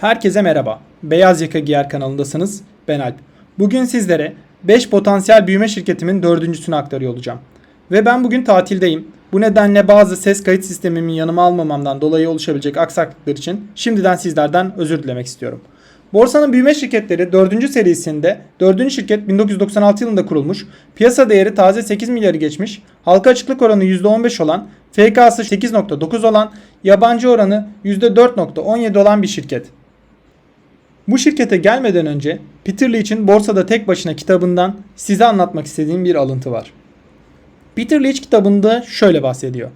Herkese merhaba. Beyaz Yaka Giyer kanalındasınız. Ben Alp. Bugün sizlere 5 potansiyel büyüme şirketimin dördüncüsünü aktarıyor olacağım. Ve ben bugün tatildeyim. Bu nedenle bazı ses kayıt sistemimi yanıma almamamdan dolayı oluşabilecek aksaklıklar için şimdiden sizlerden özür dilemek istiyorum. Borsanın büyüme şirketleri 4. serisinde 4. şirket 1996 yılında kurulmuş, piyasa değeri taze 8 milyarı geçmiş, halka açıklık oranı %15 olan, FK'sı 8.9 olan, yabancı oranı %4.17 olan bir şirket. Bu şirkete gelmeden önce Peter Lynch'in Borsada Tek Başına kitabından size anlatmak istediğim bir alıntı var. Peter Lynch kitabında şöyle bahsediyor.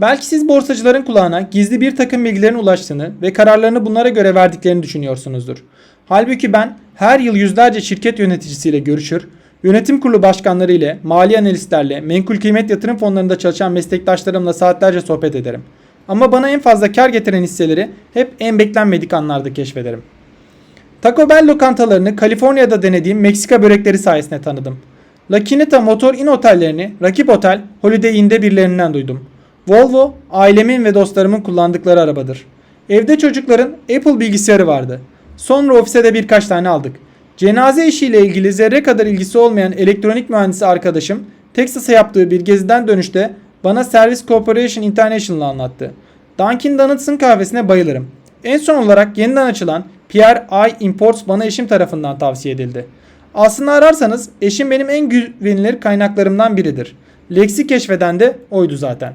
Belki siz borsacıların kulağına gizli bir takım bilgilerin ulaştığını ve kararlarını bunlara göre verdiklerini düşünüyorsunuzdur. Halbuki ben her yıl yüzlerce şirket yöneticisiyle görüşür, yönetim kurulu başkanları ile, mali analistlerle, menkul kıymet yatırım fonlarında çalışan meslektaşlarımla saatlerce sohbet ederim. Ama bana en fazla kar getiren hisseleri hep en beklenmedik anlarda keşfederim. Taco Bell lokantalarını Kaliforniya'da denediğim Meksika börekleri sayesinde tanıdım. La Quinta Motor Inn otellerini rakip otel Holiday Inn'de birilerinden duydum. Volvo ailemin ve dostlarımın kullandıkları arabadır. Evde çocukların Apple bilgisayarı vardı. Sonra ofise de birkaç tane aldık. Cenaze işiyle ilgili zerre kadar ilgisi olmayan elektronik mühendisi arkadaşım Texas'a yaptığı bir geziden dönüşte bana Service Corporation International'ı anlattı. Dunkin Donuts'ın kahvesine bayılırım. En son olarak yeniden açılan Pierre I Imports bana eşim tarafından tavsiye edildi. Aslında ararsanız eşim benim en güvenilir kaynaklarımdan biridir. Lex'i keşfeden de oydu zaten.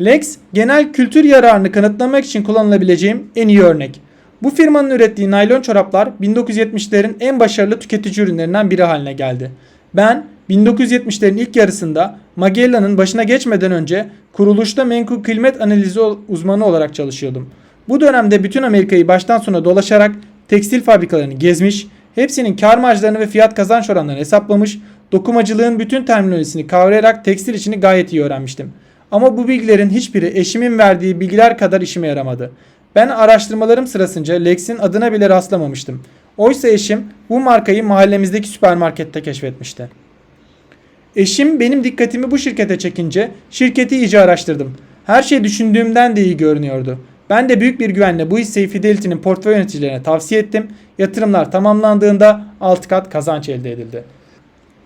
Lex, genel kültür yararını kanıtlamak için kullanılabileceğim en iyi örnek. Bu firmanın ürettiği naylon çoraplar 1970'lerin en başarılı tüketici ürünlerinden biri haline geldi. Ben 1970'lerin ilk yarısında Magellan'ın başına geçmeden önce kuruluşta menkul kıymet analizi uzmanı olarak çalışıyordum. Bu dönemde bütün Amerika'yı baştan sona dolaşarak tekstil fabrikalarını gezmiş, hepsinin kar marjlarını ve fiyat kazanç oranlarını hesaplamış, dokumacılığın bütün terminolojisini kavrayarak tekstil işini gayet iyi öğrenmiştim. Ama bu bilgilerin hiçbiri eşimin verdiği bilgiler kadar işime yaramadı. Ben araştırmalarım sırasınca Lex'in adına bile rastlamamıştım. Oysa eşim bu markayı mahallemizdeki süpermarkette keşfetmişti. Eşim benim dikkatimi bu şirkete çekince şirketi iyice araştırdım. Her şey düşündüğümden de iyi görünüyordu. Ben de büyük bir güvenle bu hisseyi Fidelity'nin portföy yöneticilerine tavsiye ettim. Yatırımlar tamamlandığında 6 kat kazanç elde edildi.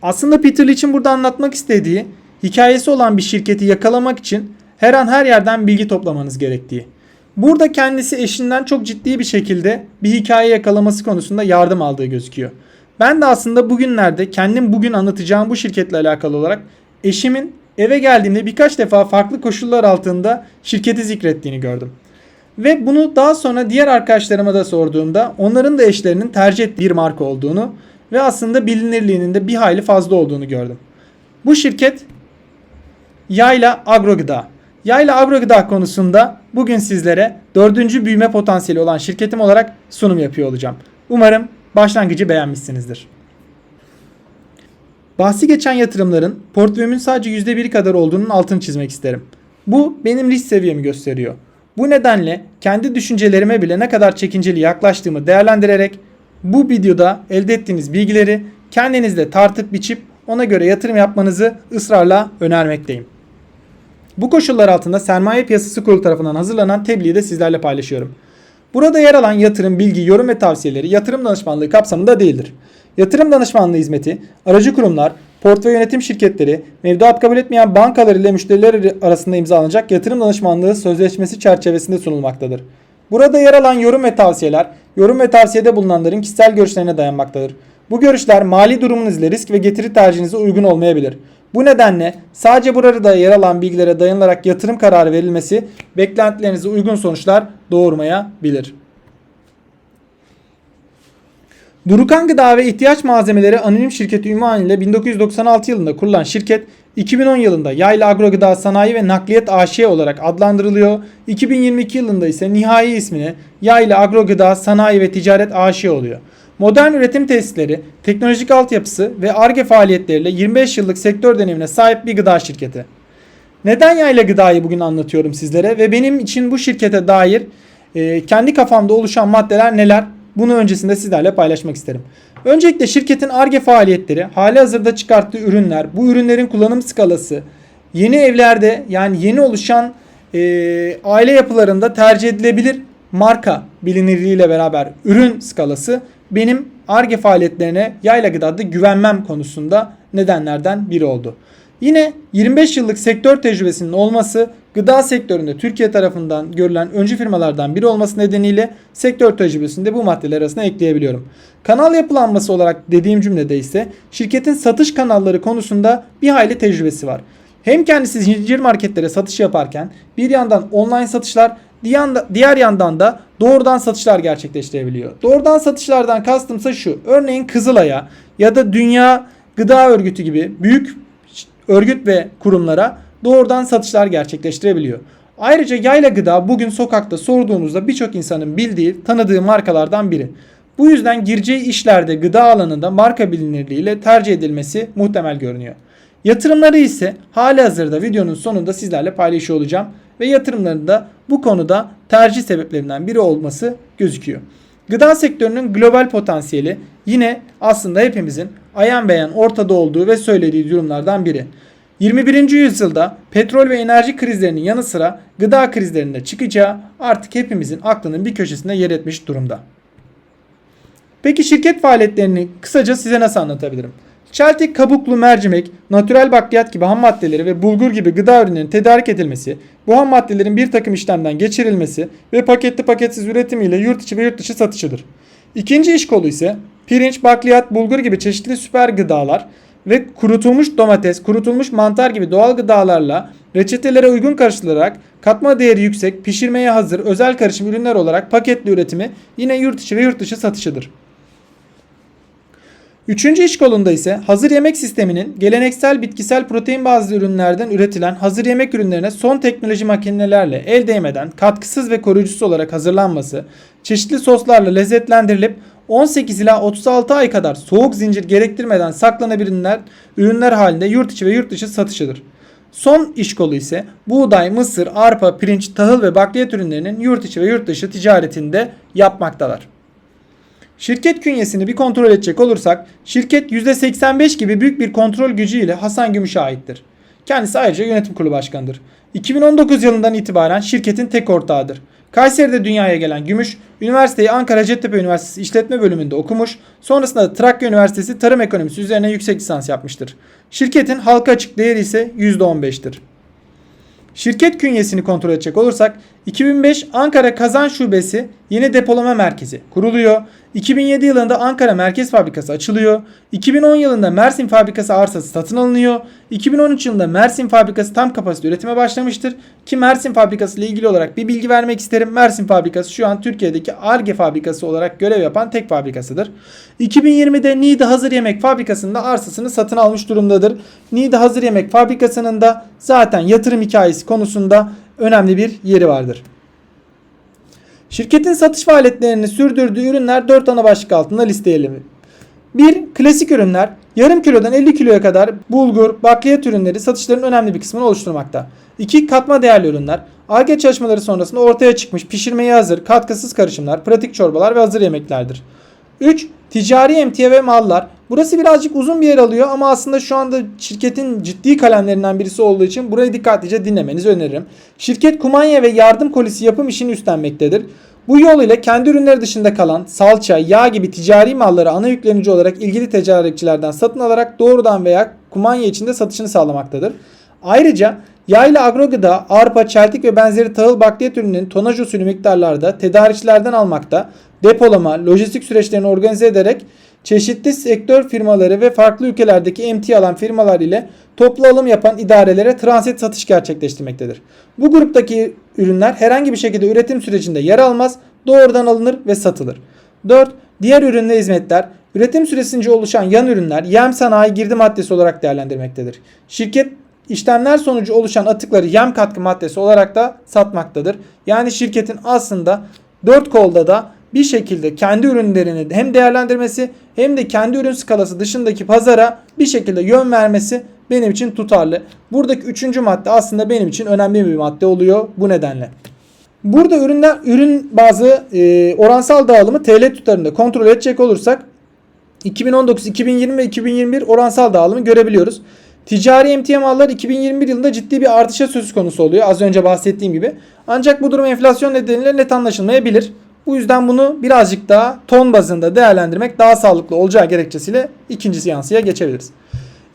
Aslında Peter Lynch'in burada anlatmak istediği hikayesi olan bir şirketi yakalamak için her an her yerden bilgi toplamanız gerektiği. Burada kendisi eşinden çok ciddi bir şekilde bir hikaye yakalaması konusunda yardım aldığı gözüküyor. Ben de aslında bugünlerde kendim bugün anlatacağım bu şirketle alakalı olarak eşimin eve geldiğimde birkaç defa farklı koşullar altında şirketi zikrettiğini gördüm. Ve bunu daha sonra diğer arkadaşlarıma da sorduğumda onların da eşlerinin tercih ettiği bir marka olduğunu ve aslında bilinirliğinin de bir hayli fazla olduğunu gördüm. Bu şirket Yayla Agrogıda. Yayla Agrogıda konusunda bugün sizlere dördüncü büyüme potansiyeli olan şirketim olarak sunum yapıyor olacağım. Umarım başlangıcı beğenmişsinizdir. Bahsi geçen yatırımların portföyümün sadece %1'i kadar olduğunun altını çizmek isterim. Bu benim risk seviyemi gösteriyor. Bu nedenle kendi düşüncelerime bile ne kadar çekinceli yaklaştığımı değerlendirerek bu videoda elde ettiğiniz bilgileri kendinizde tartıp biçip ona göre yatırım yapmanızı ısrarla önermekteyim. Bu koşullar altında Sermaye Piyasası Kurulu tarafından hazırlanan tebliği de sizlerle paylaşıyorum. Burada yer alan yatırım, bilgi, yorum ve tavsiyeleri yatırım danışmanlığı kapsamında değildir. Yatırım danışmanlığı hizmeti, aracı kurumlar, portföy yönetim şirketleri, mevduat kabul etmeyen bankalar ile müşteriler arasında imzalanacak yatırım danışmanlığı sözleşmesi çerçevesinde sunulmaktadır. Burada yer alan yorum ve tavsiyeler, yorum ve tavsiyede bulunanların kişisel görüşlerine dayanmaktadır. Bu görüşler mali durumunuz ile risk ve getiri tercihinize uygun olmayabilir. Bu nedenle sadece burada yer alan bilgilere dayanılarak yatırım kararı verilmesi beklentilerinize uygun sonuçlar doğurmayabilir. Durukan Gıda ve İhtiyaç Malzemeleri Anonim Şirketi ünvanıyla 1996 yılında kurulan şirket 2010 yılında Yayla Agro Gıda Sanayi ve Nakliyat AŞ olarak adlandırılıyor. 2022 yılında ise nihai ismini Yayla Agro Gıda Sanayi ve Ticaret AŞ oluyor. Modern üretim tesisleri, teknolojik altyapısı ve ARGE faaliyetleriyle 25 yıllık sektör deneyimine sahip bir gıda şirketi. Neden yayla gıdayı bugün anlatıyorum sizlere ve benim için bu şirkete dair e, kendi kafamda oluşan maddeler neler? Bunu öncesinde sizlerle paylaşmak isterim. Öncelikle şirketin ARGE faaliyetleri, hali hazırda çıkarttığı ürünler, bu ürünlerin kullanım skalası, yeni evlerde yani yeni oluşan e, aile yapılarında tercih edilebilir marka bilinirliğiyle beraber ürün skalası benim ARGE faaliyetlerine yayla gıdada güvenmem konusunda nedenlerden biri oldu. Yine 25 yıllık sektör tecrübesinin olması gıda sektöründe Türkiye tarafından görülen öncü firmalardan biri olması nedeniyle sektör tecrübesini de bu maddeler arasına ekleyebiliyorum. Kanal yapılanması olarak dediğim cümlede ise şirketin satış kanalları konusunda bir hayli tecrübesi var. Hem kendisi zincir marketlere satış yaparken bir yandan online satışlar diğer yandan da doğrudan satışlar gerçekleştirebiliyor. Doğrudan satışlardan kastımsa şu. Örneğin Kızılay'a ya da Dünya Gıda Örgütü gibi büyük örgüt ve kurumlara doğrudan satışlar gerçekleştirebiliyor. Ayrıca Yayla Gıda bugün sokakta sorduğunuzda birçok insanın bildiği, tanıdığı markalardan biri. Bu yüzden gireceği işlerde gıda alanında marka bilinirliğiyle tercih edilmesi muhtemel görünüyor. Yatırımları ise hali hazırda videonun sonunda sizlerle paylaşıyor olacağım ve yatırımların da bu konuda tercih sebeplerinden biri olması gözüküyor. Gıda sektörünün global potansiyeli yine aslında hepimizin ayan beyan ortada olduğu ve söylediği durumlardan biri. 21. yüzyılda petrol ve enerji krizlerinin yanı sıra gıda krizlerinde çıkacağı artık hepimizin aklının bir köşesinde yer etmiş durumda. Peki şirket faaliyetlerini kısaca size nasıl anlatabilirim? Çeltik, kabuklu mercimek, natürel bakliyat gibi ham maddeleri ve bulgur gibi gıda ürünlerinin tedarik edilmesi, bu ham maddelerin bir takım işlemden geçirilmesi ve paketli paketsiz üretimiyle yurt içi ve yurt dışı satışıdır. İkinci iş kolu ise pirinç, bakliyat, bulgur gibi çeşitli süper gıdalar ve kurutulmuş domates, kurutulmuş mantar gibi doğal gıdalarla reçetelere uygun karıştırılarak katma değeri yüksek, pişirmeye hazır, özel karışım ürünler olarak paketli üretimi yine yurt içi ve yurt dışı satışıdır. Üçüncü iş kolunda ise hazır yemek sisteminin geleneksel bitkisel protein bazlı ürünlerden üretilen hazır yemek ürünlerine son teknoloji makinelerle el değmeden katkısız ve koruyucusu olarak hazırlanması, çeşitli soslarla lezzetlendirilip 18 ila 36 ay kadar soğuk zincir gerektirmeden saklanabilirler ürünler halinde yurt içi ve yurt dışı satışıdır. Son iş kolu ise buğday, mısır, arpa, pirinç, tahıl ve bakliyat ürünlerinin yurt içi ve yurt dışı ticaretinde yapmaktalar. Şirket künyesini bir kontrol edecek olursak şirket %85 gibi büyük bir kontrol gücü ile Hasan Gümüş'e aittir. Kendisi ayrıca yönetim kurulu başkanıdır. 2019 yılından itibaren şirketin tek ortağıdır. Kayseri'de dünyaya gelen Gümüş, üniversiteyi Ankara Hacettepe Üniversitesi İşletme Bölümünde okumuş, sonrasında da Trakya Üniversitesi Tarım Ekonomisi üzerine yüksek lisans yapmıştır. Şirketin halka açık değeri ise %15'tir. Şirket künyesini kontrol edecek olursak 2005 Ankara Kazan Şubesi yeni depolama merkezi kuruluyor. 2007 yılında Ankara Merkez Fabrikası açılıyor. 2010 yılında Mersin Fabrikası arsası satın alınıyor. 2013 yılında Mersin Fabrikası tam kapasite üretime başlamıştır. Ki Mersin Fabrikası ile ilgili olarak bir bilgi vermek isterim. Mersin Fabrikası şu an Türkiye'deki ARGE fabrikası olarak görev yapan tek fabrikasıdır. 2020'de Niğde Hazır Yemek Fabrikası'nda arsasını satın almış durumdadır. Niğde Hazır Yemek Fabrikası'nın da zaten yatırım hikayesi konusunda önemli bir yeri vardır. Şirketin satış faaliyetlerini sürdürdüğü ürünler 4 ana başlık altında listeleyelim. 1. Klasik ürünler yarım kilodan 50 kiloya kadar bulgur, bakliyat ürünleri satışların önemli bir kısmını oluşturmakta. 2. Katma değerli ürünler ARGE çalışmaları sonrasında ortaya çıkmış pişirmeye hazır, katkısız karışımlar, pratik çorbalar ve hazır yemeklerdir. 3. Ticari emtia ve mallar. Burası birazcık uzun bir yer alıyor ama aslında şu anda şirketin ciddi kalemlerinden birisi olduğu için burayı dikkatlice dinlemenizi öneririm. Şirket kumanya ve yardım kolisi yapım işini üstlenmektedir. Bu yol ile kendi ürünleri dışında kalan salça, yağ gibi ticari malları ana yüklenici olarak ilgili tedarikçilerden satın alarak doğrudan veya kumanya içinde satışını sağlamaktadır. Ayrıca yayla agrogıda, arpa, çeltik ve benzeri tahıl bakliyat ürünlerinin tonaj usulü miktarlarda tedarikçilerden almakta, depolama, lojistik süreçlerini organize ederek çeşitli sektör firmaları ve farklı ülkelerdeki emtia alan firmalar ile toplu alım yapan idarelere transit satış gerçekleştirmektedir. Bu gruptaki ürünler herhangi bir şekilde üretim sürecinde yer almaz, doğrudan alınır ve satılır. 4. Diğer ürün ve hizmetler üretim süresince oluşan yan ürünler yem sanayi girdi maddesi olarak değerlendirmektedir. Şirket işlemler sonucu oluşan atıkları yem katkı maddesi olarak da satmaktadır. Yani şirketin aslında 4 kolda da bir şekilde kendi ürünlerini hem değerlendirmesi hem de kendi ürün skalası dışındaki pazara bir şekilde yön vermesi benim için tutarlı. Buradaki üçüncü madde aslında benim için önemli bir madde oluyor bu nedenle. Burada ürünler ürün bazı e, oransal dağılımı TL tutarında kontrol edecek olursak 2019, 2020 ve 2021 oransal dağılımı görebiliyoruz. Ticari emtia mallar 2021 yılında ciddi bir artışa söz konusu oluyor. Az önce bahsettiğim gibi. Ancak bu durum enflasyon nedeniyle net anlaşılmayabilir. Bu yüzden bunu birazcık daha ton bazında değerlendirmek daha sağlıklı olacağı gerekçesiyle ikinci yansıya geçebiliriz.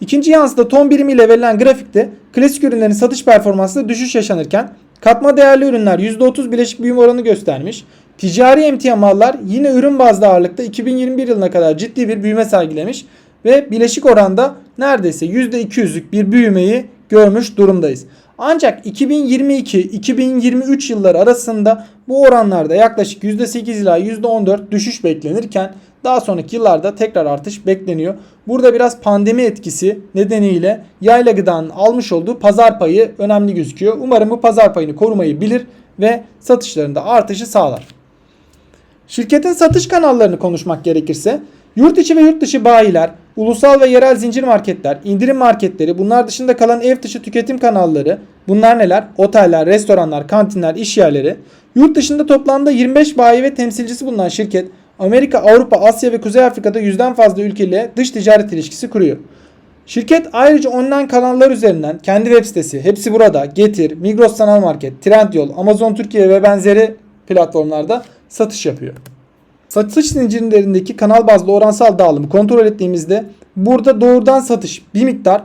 İkinci yansıda ton birimiyle verilen grafikte klasik ürünlerin satış performansında düşüş yaşanırken katma değerli ürünler %30 bileşik büyüme oranı göstermiş. Ticari emtia mallar yine ürün bazlı ağırlıkta 2021 yılına kadar ciddi bir büyüme sergilemiş ve bileşik oranda neredeyse %200'lük bir büyümeyi görmüş durumdayız. Ancak 2022-2023 yılları arasında bu oranlarda yaklaşık %8 ila %14 düşüş beklenirken daha sonraki yıllarda tekrar artış bekleniyor. Burada biraz pandemi etkisi nedeniyle yayla gıdanın almış olduğu pazar payı önemli gözüküyor. Umarım bu pazar payını korumayı bilir ve satışlarında artışı sağlar. Şirketin satış kanallarını konuşmak gerekirse yurt içi ve yurt dışı bayiler, ulusal ve yerel zincir marketler, indirim marketleri, bunlar dışında kalan ev dışı tüketim kanalları, bunlar neler? Oteller, restoranlar, kantinler, iş yerleri. Yurt dışında toplamda 25 bayi ve temsilcisi bulunan şirket Amerika, Avrupa, Asya ve Kuzey Afrika'da yüzden fazla ülkeyle dış ticaret ilişkisi kuruyor. Şirket ayrıca online kanallar üzerinden kendi web sitesi, hepsi burada, Getir, Migros Sanal Market, Trendyol, Amazon Türkiye ve benzeri platformlarda satış yapıyor. Satış zincirlerindeki kanal bazlı oransal dağılımı kontrol ettiğimizde burada doğrudan satış bir miktar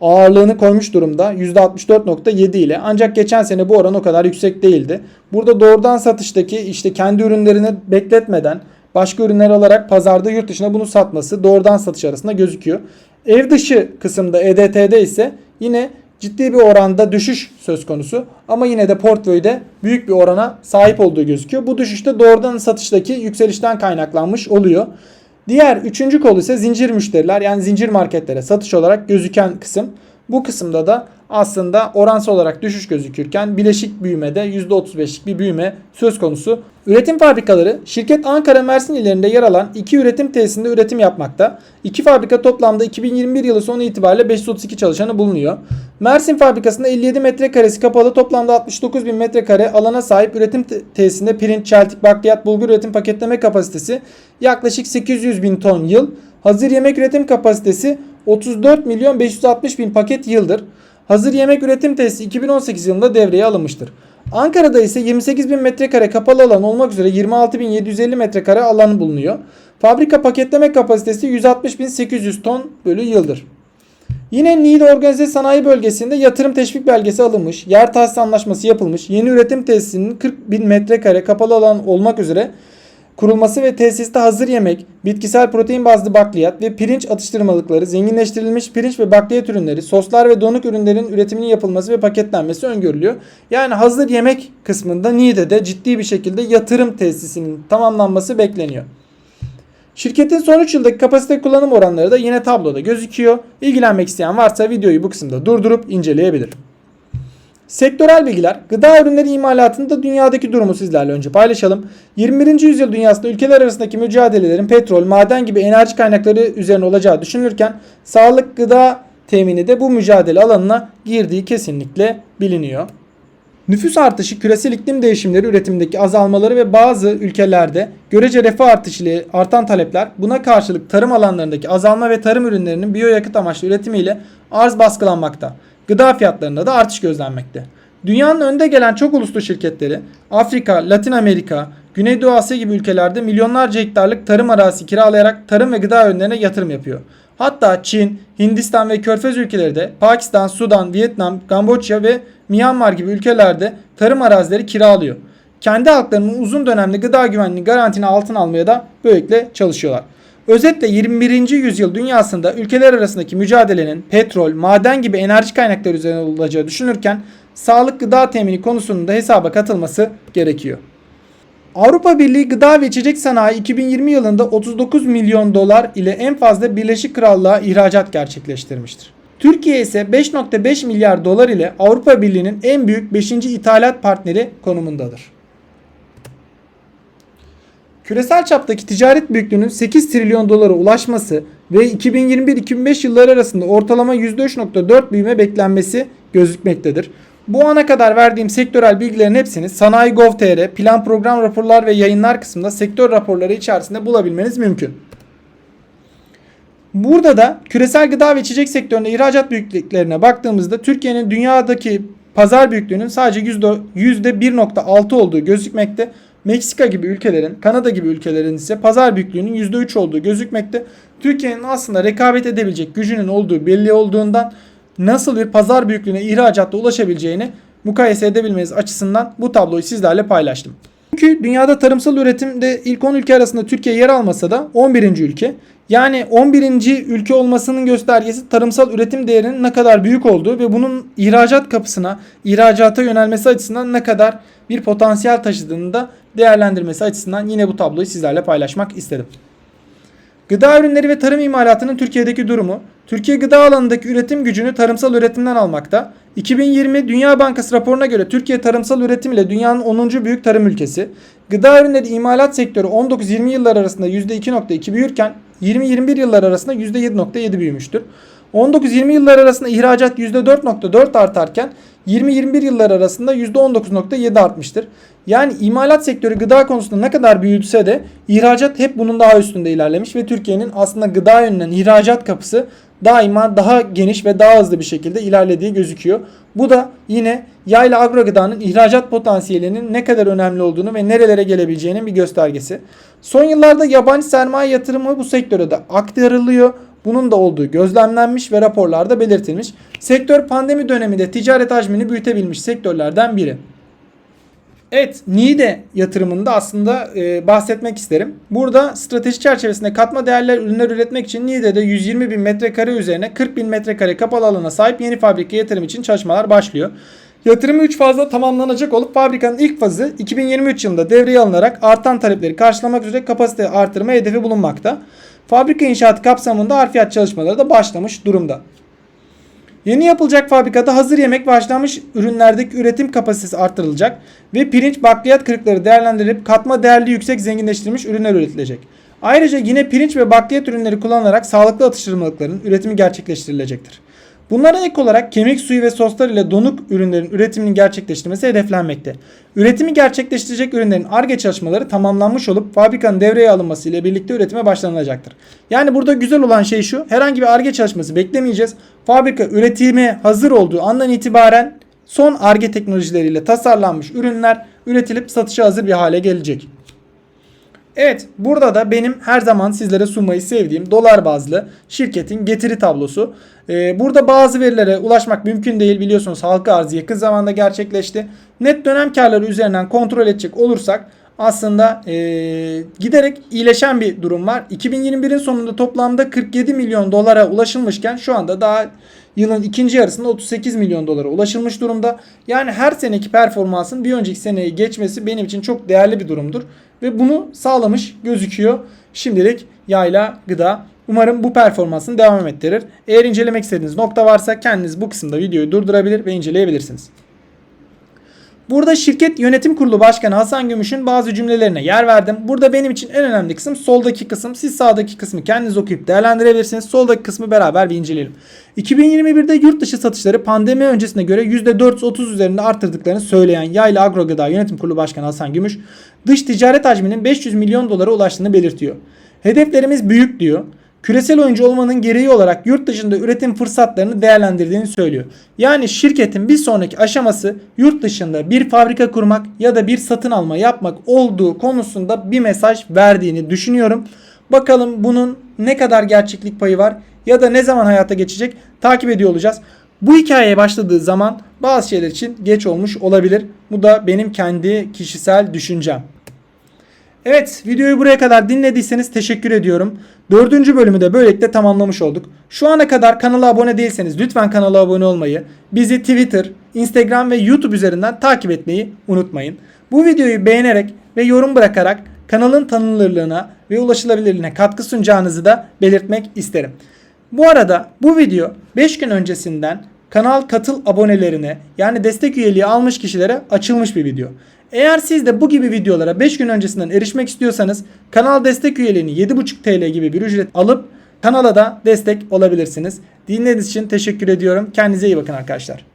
ağırlığını koymuş durumda %64.7 ile ancak geçen sene bu oran o kadar yüksek değildi. Burada doğrudan satıştaki işte kendi ürünlerini bekletmeden başka ürünler alarak pazarda yurt dışına bunu satması doğrudan satış arasında gözüküyor. Ev dışı kısımda EDT'de ise yine ciddi bir oranda düşüş söz konusu ama yine de portföyde büyük bir orana sahip olduğu gözüküyor. Bu düşüşte doğrudan satıştaki yükselişten kaynaklanmış oluyor. Diğer üçüncü kol ise zincir müşteriler yani zincir marketlere satış olarak gözüken kısım. Bu kısımda da aslında oransal olarak düşüş gözükürken bileşik büyümede %35'lik bir büyüme söz konusu. Üretim fabrikaları şirket Ankara Mersin illerinde yer alan iki üretim tesisinde üretim yapmakta. İki fabrika toplamda 2021 yılı sonu itibariyle 532 çalışanı bulunuyor. Mersin fabrikasında 57 metrekaresi kapalı toplamda 69 bin metrekare alana sahip üretim te- tesisinde pirinç, çeltik, bakliyat, bulgur üretim paketleme kapasitesi yaklaşık 800 bin ton yıl. Hazır yemek üretim kapasitesi 34 milyon 560 bin paket yıldır. Hazır yemek üretim tesisi 2018 yılında devreye alınmıştır. Ankara'da ise 28 bin metrekare kapalı alan olmak üzere 26.750 metrekare alan bulunuyor. Fabrika paketleme kapasitesi 160.800 ton bölü yıldır. Yine Niğde Organize Sanayi Bölgesi'nde yatırım teşvik belgesi alınmış, yer tahsis anlaşması yapılmış, yeni üretim tesisinin 40 bin metrekare kapalı alan olmak üzere kurulması ve tesiste hazır yemek, bitkisel protein bazlı bakliyat ve pirinç atıştırmalıkları, zenginleştirilmiş pirinç ve bakliyat ürünleri, soslar ve donuk ürünlerin üretiminin yapılması ve paketlenmesi öngörülüyor. Yani hazır yemek kısmında Niğde'de ciddi bir şekilde yatırım tesisinin tamamlanması bekleniyor. Şirketin son 3 yıldaki kapasite kullanım oranları da yine tabloda gözüküyor. İlgilenmek isteyen varsa videoyu bu kısımda durdurup inceleyebilir. Sektörel bilgiler, gıda ürünleri imalatında dünyadaki durumu sizlerle önce paylaşalım. 21. yüzyıl dünyasında ülkeler arasındaki mücadelelerin petrol, maden gibi enerji kaynakları üzerine olacağı düşünülürken sağlık gıda temini de bu mücadele alanına girdiği kesinlikle biliniyor. Nüfus artışı, küresel iklim değişimleri üretimdeki azalmaları ve bazı ülkelerde görece refah artışı ile artan talepler buna karşılık tarım alanlarındaki azalma ve tarım ürünlerinin biyoyakıt amaçlı üretimiyle arz baskılanmakta. Gıda fiyatlarında da artış gözlenmekte. Dünyanın önde gelen çok uluslu şirketleri Afrika, Latin Amerika, Güneydoğu Asya gibi ülkelerde milyonlarca hektarlık tarım arazisi kiralayarak tarım ve gıda ürünlerine yatırım yapıyor. Hatta Çin, Hindistan ve Körfez ülkeleri de Pakistan, Sudan, Vietnam, Kamboçya ve Myanmar gibi ülkelerde tarım arazileri kiralıyor. Kendi halklarının uzun dönemli gıda güvenliği garantini altına almaya da böylelikle çalışıyorlar. Özetle 21. yüzyıl dünyasında ülkeler arasındaki mücadelenin petrol, maden gibi enerji kaynakları üzerine olacağı düşünürken sağlık gıda temini konusunun da hesaba katılması gerekiyor. Avrupa Birliği Gıda ve İçecek Sanayi 2020 yılında 39 milyon dolar ile en fazla Birleşik Krallığa ihracat gerçekleştirmiştir. Türkiye ise 5.5 milyar dolar ile Avrupa Birliği'nin en büyük 5. ithalat partneri konumundadır. Küresel çaptaki ticaret büyüklüğünün 8 trilyon dolara ulaşması ve 2021-2025 yılları arasında ortalama %3.4 büyüme beklenmesi gözükmektedir. Bu ana kadar verdiğim sektörel bilgilerin hepsini Sanayi Gov.tr, plan program raporlar ve yayınlar kısmında sektör raporları içerisinde bulabilmeniz mümkün. Burada da küresel gıda ve içecek sektöründe ihracat büyüklüklerine baktığımızda Türkiye'nin dünyadaki pazar büyüklüğünün sadece %1.6 olduğu gözükmekte. Meksika gibi ülkelerin, Kanada gibi ülkelerin ise pazar büyüklüğünün %3 olduğu gözükmekte. Türkiye'nin aslında rekabet edebilecek gücünün olduğu belli olduğundan nasıl bir pazar büyüklüğüne ihracatta ulaşabileceğini mukayese edebilmeniz açısından bu tabloyu sizlerle paylaştım. Çünkü dünyada tarımsal üretimde ilk 10 ülke arasında Türkiye yer almasa da 11. ülke. Yani 11. ülke olmasının göstergesi tarımsal üretim değerinin ne kadar büyük olduğu ve bunun ihracat kapısına, ihracata yönelmesi açısından ne kadar bir potansiyel taşıdığını da değerlendirmesi açısından yine bu tabloyu sizlerle paylaşmak istedim. Gıda ürünleri ve tarım imalatının Türkiye'deki durumu, Türkiye gıda alanındaki üretim gücünü tarımsal üretimden almakta. 2020 Dünya Bankası raporuna göre Türkiye tarımsal üretim ile dünyanın 10. büyük tarım ülkesi. Gıda ürünleri imalat sektörü 19-20 yıllar arasında %2.2 büyürken 20-21 yıllar arasında %7.7 büyümüştür. 19-20 yıllar arasında ihracat %4.4 artarken 20-21 yıllar arasında %19.7 artmıştır. Yani imalat sektörü gıda konusunda ne kadar büyüdüse de ihracat hep bunun daha üstünde ilerlemiş ve Türkiye'nin aslında gıda yönünden ihracat kapısı daima daha geniş ve daha hızlı bir şekilde ilerlediği gözüküyor. Bu da yine yayla agro gıdanın ihracat potansiyelinin ne kadar önemli olduğunu ve nerelere gelebileceğinin bir göstergesi. Son yıllarda yabancı sermaye yatırımı bu sektöre de aktarılıyor. Bunun da olduğu gözlemlenmiş ve raporlarda belirtilmiş. Sektör pandemi döneminde ticaret hacmini büyütebilmiş sektörlerden biri. Evet, NİDE yatırımında aslında e, bahsetmek isterim. Burada strateji çerçevesinde katma değerler ürünler üretmek için NİDE'de 120 bin metrekare üzerine 40 bin metrekare kapalı alana sahip yeni fabrika yatırım için çalışmalar başlıyor. Yatırımı 3 fazla tamamlanacak olup fabrikanın ilk fazı 2023 yılında devreye alınarak artan talepleri karşılamak üzere kapasite artırma hedefi bulunmakta. Fabrika inşaatı kapsamında harfiyat çalışmaları da başlamış durumda. Yeni yapılacak fabrikada hazır yemek ve haşlanmış ürünlerdeki üretim kapasitesi artırılacak ve pirinç bakliyat kırıkları değerlendirilip katma değerli yüksek zenginleştirilmiş ürünler üretilecek. Ayrıca yine pirinç ve bakliyat ürünleri kullanılarak sağlıklı atıştırmalıkların üretimi gerçekleştirilecektir. Bunlara ek olarak kemik suyu ve soslar ile donuk ürünlerin üretiminin gerçekleştirilmesi hedeflenmekte. Üretimi gerçekleştirecek ürünlerin ARGE çalışmaları tamamlanmış olup fabrikanın devreye alınması ile birlikte üretime başlanılacaktır. Yani burada güzel olan şey şu herhangi bir ARGE çalışması beklemeyeceğiz. Fabrika üretime hazır olduğu andan itibaren son ARGE teknolojileriyle tasarlanmış ürünler üretilip satışa hazır bir hale gelecek. Evet burada da benim her zaman sizlere sunmayı sevdiğim dolar bazlı şirketin getiri tablosu. Ee, burada bazı verilere ulaşmak mümkün değil biliyorsunuz halka arzı yakın zamanda gerçekleşti. Net dönem karları üzerinden kontrol edecek olursak aslında e, giderek iyileşen bir durum var. 2021'in sonunda toplamda 47 milyon dolara ulaşılmışken şu anda daha yılın ikinci yarısında 38 milyon dolara ulaşılmış durumda. Yani her seneki performansın bir önceki seneyi geçmesi benim için çok değerli bir durumdur. Ve bunu sağlamış gözüküyor. Şimdilik yayla gıda. Umarım bu performansını devam ettirir. Eğer incelemek istediğiniz nokta varsa kendiniz bu kısımda videoyu durdurabilir ve inceleyebilirsiniz. Burada şirket yönetim kurulu başkanı Hasan Gümüş'ün bazı cümlelerine yer verdim. Burada benim için en önemli kısım soldaki kısım. Siz sağdaki kısmı kendiniz okuyup değerlendirebilirsiniz. Soldaki kısmı beraber bir inceleyelim. 2021'de yurt dışı satışları pandemi öncesine göre %430 üzerinde arttırdıklarını söyleyen Yayla Agro Gıda Yönetim Kurulu Başkanı Hasan Gümüş, dış ticaret hacminin 500 milyon dolara ulaştığını belirtiyor. Hedeflerimiz büyük diyor küresel oyuncu olmanın gereği olarak yurt dışında üretim fırsatlarını değerlendirdiğini söylüyor. Yani şirketin bir sonraki aşaması yurt dışında bir fabrika kurmak ya da bir satın alma yapmak olduğu konusunda bir mesaj verdiğini düşünüyorum. Bakalım bunun ne kadar gerçeklik payı var ya da ne zaman hayata geçecek takip ediyor olacağız. Bu hikayeye başladığı zaman bazı şeyler için geç olmuş olabilir. Bu da benim kendi kişisel düşüncem. Evet videoyu buraya kadar dinlediyseniz teşekkür ediyorum. Dördüncü bölümü de böylelikle tamamlamış olduk. Şu ana kadar kanala abone değilseniz lütfen kanala abone olmayı, bizi Twitter, Instagram ve YouTube üzerinden takip etmeyi unutmayın. Bu videoyu beğenerek ve yorum bırakarak kanalın tanınırlığına ve ulaşılabilirliğine katkı sunacağınızı da belirtmek isterim. Bu arada bu video 5 gün öncesinden kanal katıl abonelerine yani destek üyeliği almış kişilere açılmış bir video. Eğer siz de bu gibi videolara 5 gün öncesinden erişmek istiyorsanız kanal destek üyeliğini 7,5 TL gibi bir ücret alıp kanala da destek olabilirsiniz. Dinlediğiniz için teşekkür ediyorum. Kendinize iyi bakın arkadaşlar.